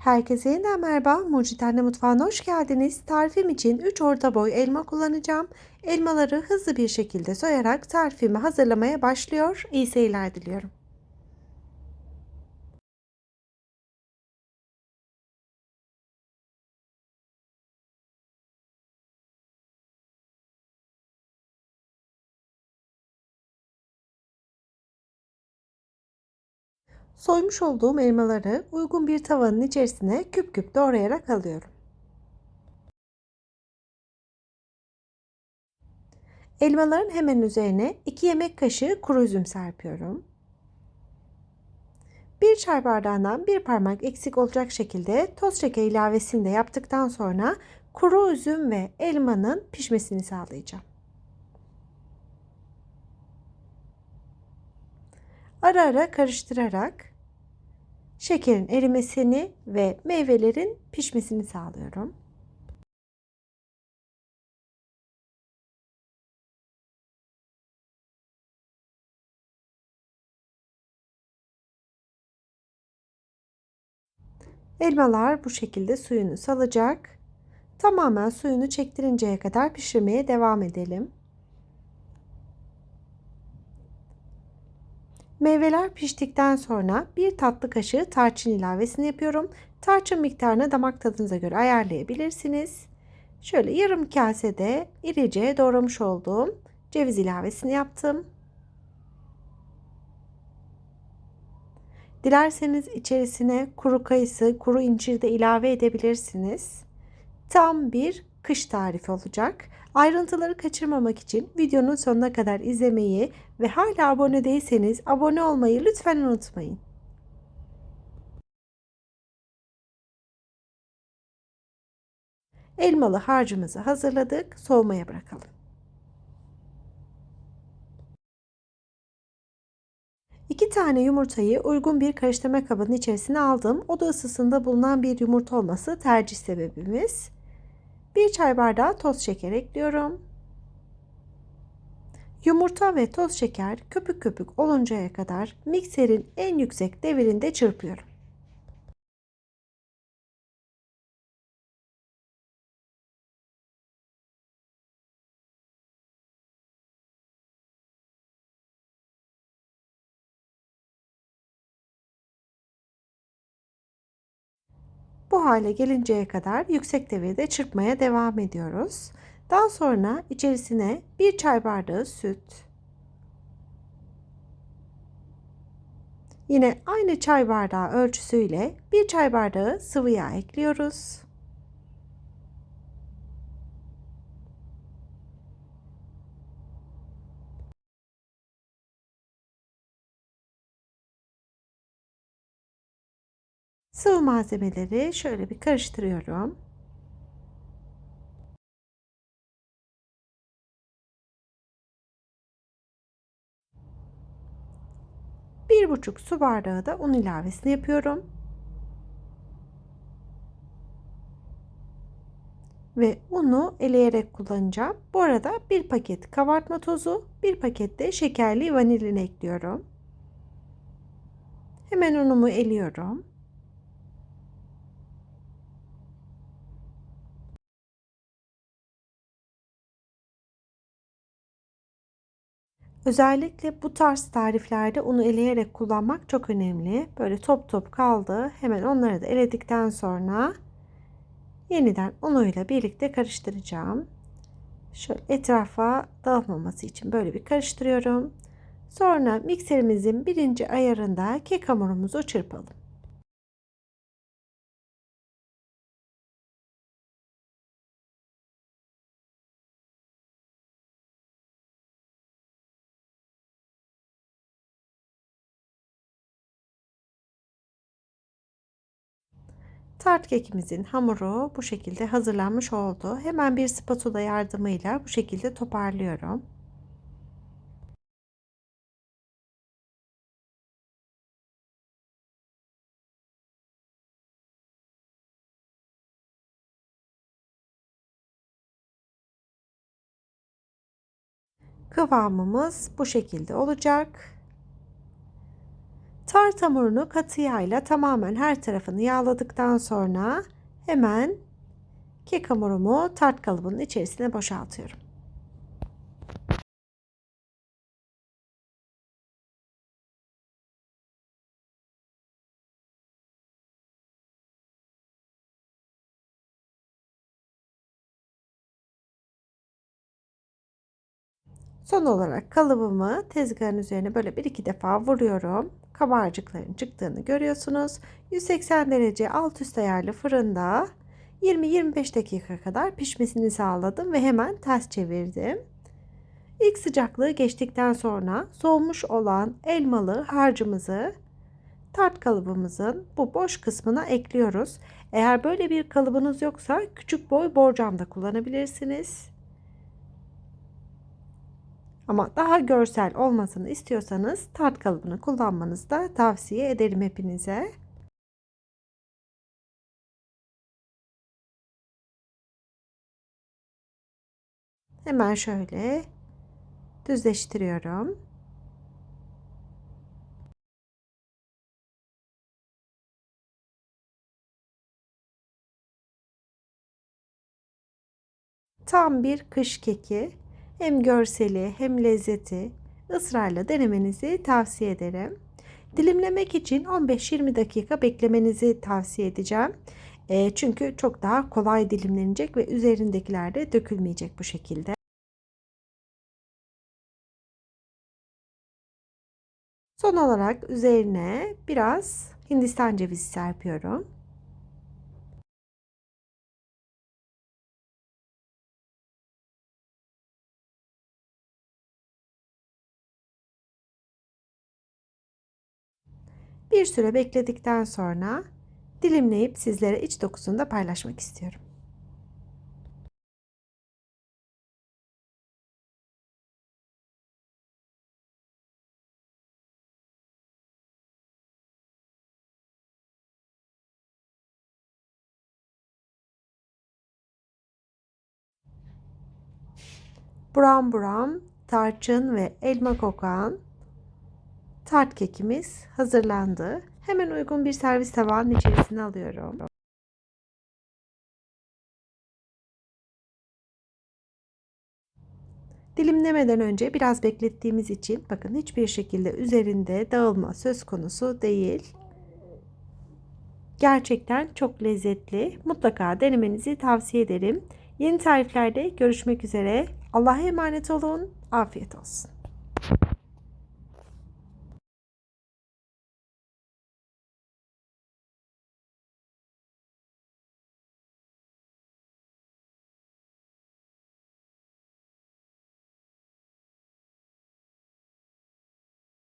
Herkese yeniden merhaba. Mucit Anne Mutfağı'na hoş geldiniz. Tarifim için 3 orta boy elma kullanacağım. Elmaları hızlı bir şekilde soyarak tarifimi hazırlamaya başlıyor. İyi seyirler diliyorum. Soymuş olduğum elmaları uygun bir tavanın içerisine küp küp doğrayarak alıyorum. Elmaların hemen üzerine 2 yemek kaşığı kuru üzüm serpiyorum. 1 çay bardağından bir parmak eksik olacak şekilde toz şeker ilavesini de yaptıktan sonra kuru üzüm ve elmanın pişmesini sağlayacağım. Ara ara karıştırarak şekerin erimesini ve meyvelerin pişmesini sağlıyorum. Elmalar bu şekilde suyunu salacak. Tamamen suyunu çektirinceye kadar pişirmeye devam edelim. Meyveler piştikten sonra bir tatlı kaşığı tarçın ilavesini yapıyorum. Tarçın miktarını damak tadınıza göre ayarlayabilirsiniz. Şöyle yarım kasede irice doğramış olduğum ceviz ilavesini yaptım. Dilerseniz içerisine kuru kayısı, kuru incir de ilave edebilirsiniz. Tam bir kış tarifi olacak. Ayrıntıları kaçırmamak için videonun sonuna kadar izlemeyi ve hala abone değilseniz abone olmayı lütfen unutmayın. Elmalı harcımızı hazırladık. Soğumaya bırakalım. İki tane yumurtayı uygun bir karıştırma kabının içerisine aldım. Oda ısısında bulunan bir yumurta olması tercih sebebimiz. Bir çay bardağı toz şeker ekliyorum. Yumurta ve toz şeker köpük köpük oluncaya kadar mikserin en yüksek devirinde çırpıyorum. Bu hale gelinceye kadar yüksek devirde çırpmaya devam ediyoruz. Daha sonra içerisine bir çay bardağı süt, yine aynı çay bardağı ölçüsüyle bir çay bardağı sıvı yağ ekliyoruz. Sıvı malzemeleri şöyle bir karıştırıyorum. Bir buçuk su bardağı da un ilavesini yapıyorum. Ve unu eleyerek kullanacağım. Bu arada bir paket kabartma tozu, bir paket de şekerli vanilin ekliyorum. Hemen unumu eliyorum. Özellikle bu tarz tariflerde unu eleyerek kullanmak çok önemli. Böyle top top kaldı. Hemen onları da eledikten sonra yeniden unuyla birlikte karıştıracağım. Şöyle etrafa dağılmaması için böyle bir karıştırıyorum. Sonra mikserimizin birinci ayarında kek hamurumuzu çırpalım. Tart kekimizin hamuru bu şekilde hazırlanmış oldu. Hemen bir spatula yardımıyla bu şekilde toparlıyorum. Kıvamımız bu şekilde olacak. Tart hamurunu katı yağla tamamen her tarafını yağladıktan sonra hemen kek hamurumu tart kalıbının içerisine boşaltıyorum. Son olarak kalıbımı tezgahın üzerine böyle bir iki defa vuruyorum. Kabarcıkların çıktığını görüyorsunuz. 180 derece alt üst ayarlı fırında 20-25 dakika kadar pişmesini sağladım ve hemen ters çevirdim. İlk sıcaklığı geçtikten sonra soğumuş olan elmalı harcımızı tart kalıbımızın bu boş kısmına ekliyoruz. Eğer böyle bir kalıbınız yoksa küçük boy borcam da kullanabilirsiniz. Ama daha görsel olmasını istiyorsanız tart kalıbını kullanmanızı da tavsiye ederim hepinize. Hemen şöyle düzleştiriyorum. Tam bir kış keki. Hem görseli hem lezzeti ısrarla denemenizi tavsiye ederim. Dilimlemek için 15-20 dakika beklemenizi tavsiye edeceğim. E, çünkü çok daha kolay dilimlenecek ve üzerindekiler de dökülmeyecek bu şekilde. Son olarak üzerine biraz hindistan cevizi serpiyorum. Bir süre bekledikten sonra dilimleyip sizlere iç dokusunu da paylaşmak istiyorum. Buram buram tarçın ve elma kokan tart kekimiz hazırlandı. Hemen uygun bir servis tabağının içerisine alıyorum. Dilimlemeden önce biraz beklettiğimiz için bakın hiçbir şekilde üzerinde dağılma söz konusu değil. Gerçekten çok lezzetli. Mutlaka denemenizi tavsiye ederim. Yeni tariflerde görüşmek üzere. Allah'a emanet olun. Afiyet olsun.